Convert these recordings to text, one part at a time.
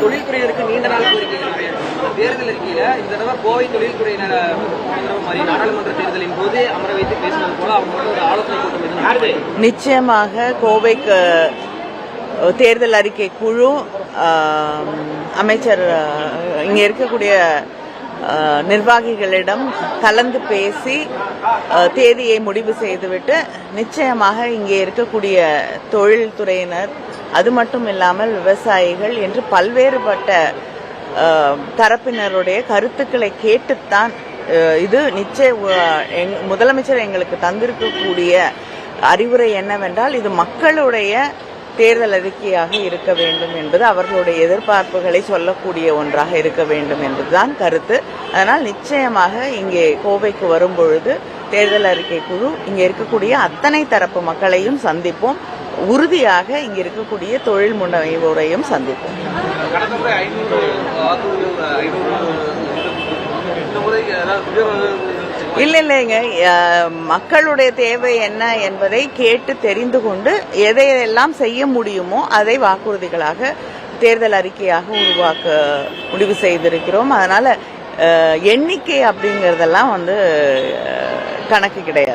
தொழில்துறையினருக்கு நீண்ட நாள் கோரிக்கை தேர்தல் இருக்கையில இந்த தடவை கோவை தொழில்துறையினர் இந்த மாதிரி நாடாளுமன்ற தேர்தலின் போது அமர வைத்து பேசினது போல அவங்களோட ஒரு ஆலோசனை கூட்டம் நிச்சயமாக கோவைக்கு தேர்தல் அறிக்கை குழு அமைச்சர் இங்கே இருக்கக்கூடிய நிர்வாகிகளிடம் கலந்து பேசி தேதியை முடிவு செய்துவிட்டு நிச்சயமாக இங்கே இருக்கக்கூடிய தொழில்துறையினர் அது மட்டும் இல்லாமல் விவசாயிகள் என்று பல்வேறுபட்ட தரப்பினருடைய கருத்துக்களை கேட்டுத்தான் இது நிச்சய எங்- முதலமைச்சர் எங்களுக்கு தந்திருக்கக்கூடிய அறிவுரை என்னவென்றால் இது மக்களுடைய தேர்தல் அறிக்கையாக இருக்க வேண்டும் என்பது அவர்களுடைய எதிர்பார்ப்புகளை சொல்லக்கூடிய ஒன்றாக இருக்க வேண்டும் என்பதுதான் கருத்து. அதனால் நிச்சயமாக இங்கே கோவைக்கு வரும்பொழுது தேர்தல் அறிக்கை குழு இங்கே இருக்கக்கூடிய அத்தனை தரப்பு மக்களையும் சந்திப்போம். உறுதியாக இங்கே இருக்கக்கூடிய தொழில் முனைவோரையும் சந்திப்போம். இல்ல இல்லைங்க மக்களுடைய தேவை என்ன என்பதை கேட்டு தெரிந்து கொண்டு எதையெல்லாம் செய்ய முடியுமோ அதை வாக்குறுதிகளாக தேர்தல் அறிக்கையாக உருவாக்க முடிவு செய்திருக்கிறோம். அதனால எண்ணிக்கை அப்படிங்கறதெல்லாம் வந்து கணக்கு கிடையாது.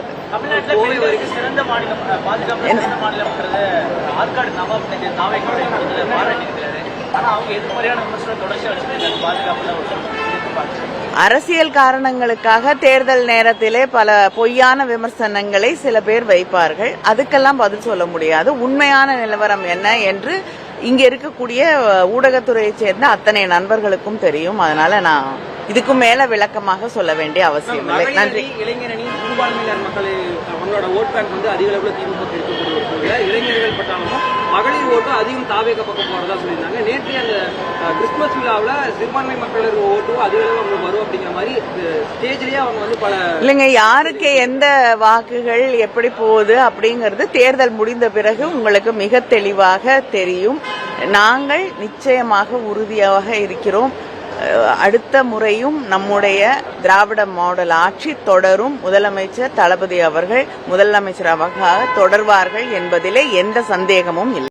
அரசியல் காரணங்களுக்காக தேர்தல் நேரத்திலே பல பொய்யான விமர்சனங்களை சில பேர் வைப்பார்கள். அதுக்கெல்லாம் பதில் சொல்ல முடியாது. உண்மையான நிலவரம் என்ன என்று இங்க இருக்கக்கூடிய ஊடகத்துறையைச் சேர்ந்த அத்தனை நண்பர்களுக்கும் தெரியும். அதனால நான் இதுக்கும் மேல விளக்கமாக சொல்ல வேண்டிய அவசியம் இல்லை. நன்றி. இளைஞரணி சிறுபான்மையினர் மக்கள் அவங்களோட ஓட் பேங்க் வந்து அதிக அளவில் திமுக க்கு இருக்கக்கூடிய இளைஞர்கள் பட்டாலும் மகளிர் ஓட்டு அதிகம் தாவேக பக்கம் போறதா சொல்லியிருந்தாங்க. நேற்று அந்த கிறிஸ்துமஸ் விழாவில் சிறுபான்மை மக்களர் ஓட்டும் அதிக அளவு அவங்களுக்கு வரும் அப்படிங்கிற மாதிரி ஸ்டேஜ்லயே அவங்க வந்து பல இல்லைங்க யாருக்கு எந்த வாக்குகள் எப்படி போகுது அப்படிங்கிறது தேர்தல் முடிந்த பிறகு உங்களுக்கு மிக தெளிவாக தெரியும். நாங்கள் நிச்சயமாக உறுதியாக இருக்கிறோம். அடுத்த முறையும் நம்முடைய திராவிட மாடல் ஆட்சி தொடரும். முதலமைச்சர் தளபதி அவர்கள் முதலமைச்சராக தொடர்வார்கள் என்பதிலே எந்த சந்தேகமும் இல்லை.